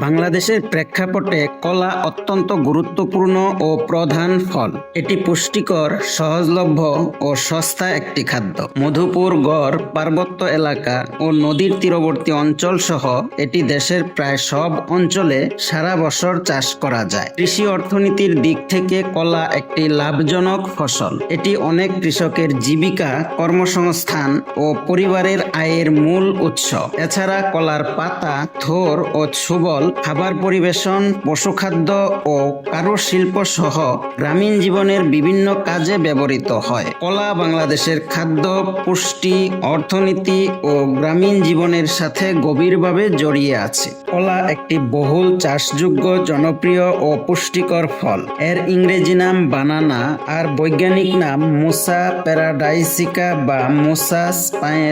বাংলাদেশের প্রেক্ষাপটে কলা অত্যন্ত গুরুত্বপূর্ণ ও প্রধান ফল। এটি পুষ্টিকর, সহজলভ্য ও সস্তা একটি খাদ্য। মধুপুর, গড়, পার্বত্য এলাকা ও নদীর তীরবর্তী অঞ্চল সহ এটি দেশের প্রায় সব অঞ্চলে সারা বছর চাষ করা যায়। কৃষি অর্থনীতির দিক থেকে কলা একটি লাভজনক ফসল। এটি অনেক কৃষকের জীবিকা, কর্মসংস্থান ও পরিবারের আয়ের মূল উৎস। এছাড়া কলার পাতা, থোর ও সুবল খাবার পরিবেশন, পশুখাদ্য ও কারুশিল্প সহ গ্রামীণ জীবনের বিভিন্ন কাজে ব্যবহৃত হয়। কলা বাংলাদেশের খাদ্য, পুষ্টি, অর্থনীতি ও গ্রামীণ জীবনের সাথে গভীরভাবে জড়িয়ে আছে। কলা একটি বহুল চাষযোগ্য, জনপ্রিয় ও পুষ্টিকর ফল। এর ইংরেজি নাম বানানা, আর বৈজ্ঞানিক নাম মোসা প্যারাডাইসিকা বা মোসা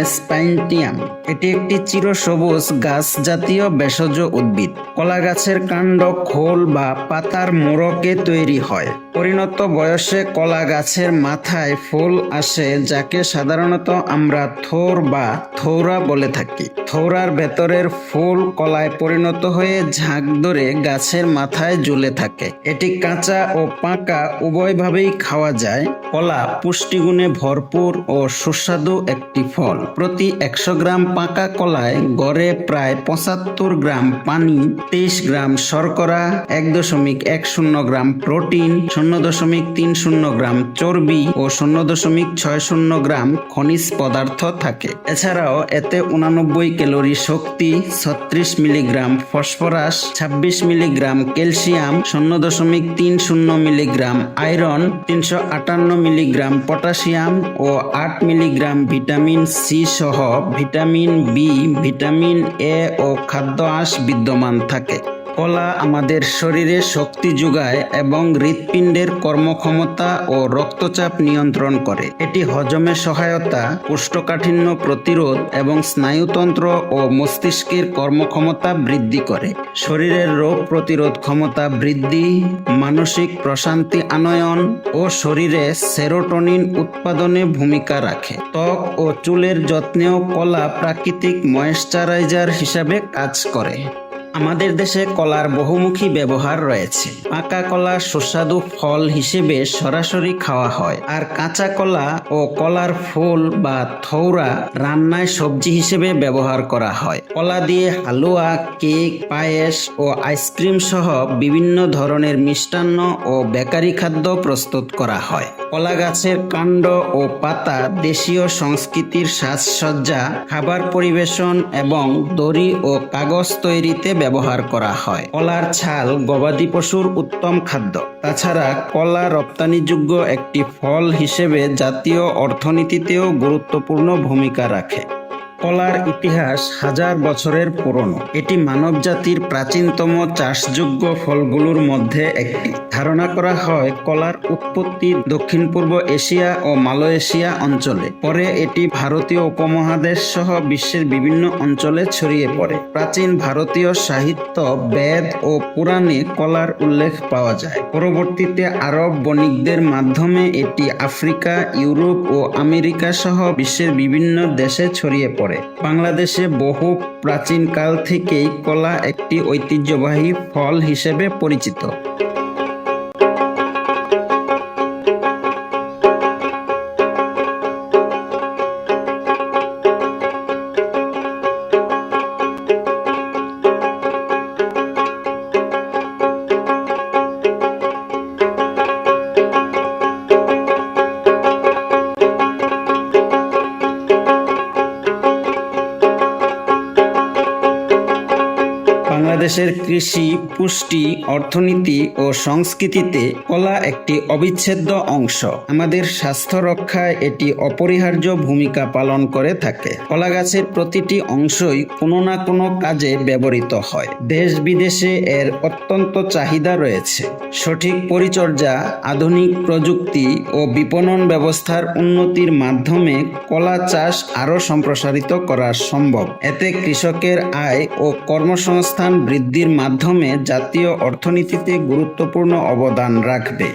স্পাইন্টিয়াম। এটি একটি চিরসবুজ গাছ জাতীয় ভেষজ উদ্ভিদ। কলা গাছের কাণ্ড খোল বা পাতার মোড়কে তৈরি হয়। পরিণত বয়সে কলা গাছের মাথায় ফুল আসে, যাকে সাধারণত আমরা থোর বা থৌরা বলে থাকি। থৌরার ভেতরের ফুল কলায় পরিণত হয়ে ঝাঁক ধরে গাছের মাথায় ঝুলে থাকে। এটি কাঁচা ও পাকা, উভয়ভাবেই খাওয়া যায়। কলা পুষ্টিগুণে ভরপুর ও সুস্বাদু একটি ফল। প্রতি একশো গ্রাম পাকা কলায় গড়ে প্রায় পঁচাত্তর গ্রাম পানি তেইশ গ্রাম শর্করা, এক দশমিক এক শূন্য গ্রাম প্রোটিন, শূন্য দশমিক তিন শূন্য গ্রাম চর্বি ও শূন্য দশমিক ছয় শূন্য গ্রাম খনিজ পদার্থ থাকে। এছাড়াও এতে উনানব্বই ক্যালোরি শক্তি, ছত্রিশ মিলিগ্রাম ফসফরাস, ছাব্বিশ মিলিগ্রাম ক্যালসিয়াম, শূন্য দশমিক তিন শূন্য মিলিগ্রাম আয়রন, তিনশো আটান্ন মিলিগ্রাম পটাশিয়াম ও আট মিলিগ্রাম ভিটামিন সি সহ ভিটামিন বি, ভিটামিন এ ও খাদ্য আঁশ বিদ্যমান থাকে। কলা আমাদের শরীরে শক্তি যোগায় এবং হৃৎপিণ্ডের কর্মক্ষমতা ও রক্তচাপ নিয়ন্ত্রণ করে। এটি হজমে সহায়তা, কোষ্ঠকাঠিন্য প্রতিরোধ এবং স্নায়ুতন্ত্র ও মস্তিষ্কের কর্মক্ষমতা বৃদ্ধি করে। শরীরের রোগ প্রতিরোধ ক্ষমতা বৃদ্ধি, মানসিক প্রশান্তি আনয়ন ও শরীরে সেরোটোনিন উৎপাদনে ভূমিকা রাখে। ত্বক ও চুলের যত্নেও কলা প্রাকৃতিক ময়েশ্চারাইজার হিসাবে কাজ করে। আমাদের দেশে কলার বহুমুখী ব্যবহার রয়েছে। পাকা কলা সুস্বাদু ফল হিসেবে সরাসরি খাওয়া হয়। আর কাঁচা কলা ও কলার ফুল বা থৌরা রান্নায় সবজি হিসেবে ব্যবহার করা হয়। কলা দিয়ে হালুয়া, কেক, পায়েস ও আইসক্রিম সহ বিভিন্ন ধরনের মিষ্টান্ন ও বেকারি খাদ্য প্রস্তুত করা হয়। কলা গাছের কাণ্ড ও পাতা দেশীয় সংস্কৃতির সাজসজ্জা, খাবার পরিবেশন এবং দড়ি ও কাগজ তৈরিতে ব্যবহার করা হয়। কলার ছাল গবাদি পশুর উত্তম খাদ্য। তাছাড়া কলা রপ্তানিযোগ্য একটি ফল হিসেবে জাতীয় অর্থনীতিতেও গুরুত্বপূর্ণ ভূমিকা রাখে। কলার ইতিহাস হাজার বছরের পুরনো। এটি মানবজাতির প্রাচীনতম চাষযোগ্য ফলগুলোর মধ্যে একটি। ধারণা করা হয়, কলার উৎপত্তি দক্ষিণ পূর্ব এশিয়া ও মালয়েশিয়া অঞ্চলে। পরে এটি ভারতীয় উপমহাদেশ সহ বিশ্বের বিভিন্ন অঞ্চলে ছড়িয়ে পড়ে। প্রাচীন ভারতীয় সাহিত্য, বেদ ও পুরাণে কলার উল্লেখ পাওয়া যায়। পরবর্তীতে আরব বণিকদের মাধ্যমে এটি আফ্রিকা, ইউরোপ ও আমেরিকা সহ বিশ্বের বিভিন্ন দেশে ছড়িয়ে পড়ে। বাংলাদেশে বহু প্রাচীনকাল থেকেই কলা একটি ঐতিহ্যবাহী ফল হিসেবে পরিচিত। বাংলাদেশের কৃষি, পুষ্টি, অর্থনীতি ও সংস্কৃতিতে কলা একটি অবিচ্ছেদ্য অংশ। আমাদের স্বাস্থ্য রক্ষায় এটি অপরিহার্য ভূমিকা পালন করে থাকে। কলা গাছের প্রতিটি অংশই কোনো না কোনো কাজে ব্যবহৃত হয়। দেশ বিদেশে এর অত্যন্ত চাহিদা রয়েছে। সঠিক পরিচর্যা, আধুনিক প্রযুক্তি ও বিপণন ব্যবস্থার উন্নতির মাধ্যমে কলা চাষ আরও সম্প্রসারিত করা সম্ভব। এতে কৃষকের আয় ও কর্মসংস্থান বৃদ্ধির মাধ্যমে জাতীয় অর্থনীতিতে গুরুত্বপূর্ণ অবদান রাখবে।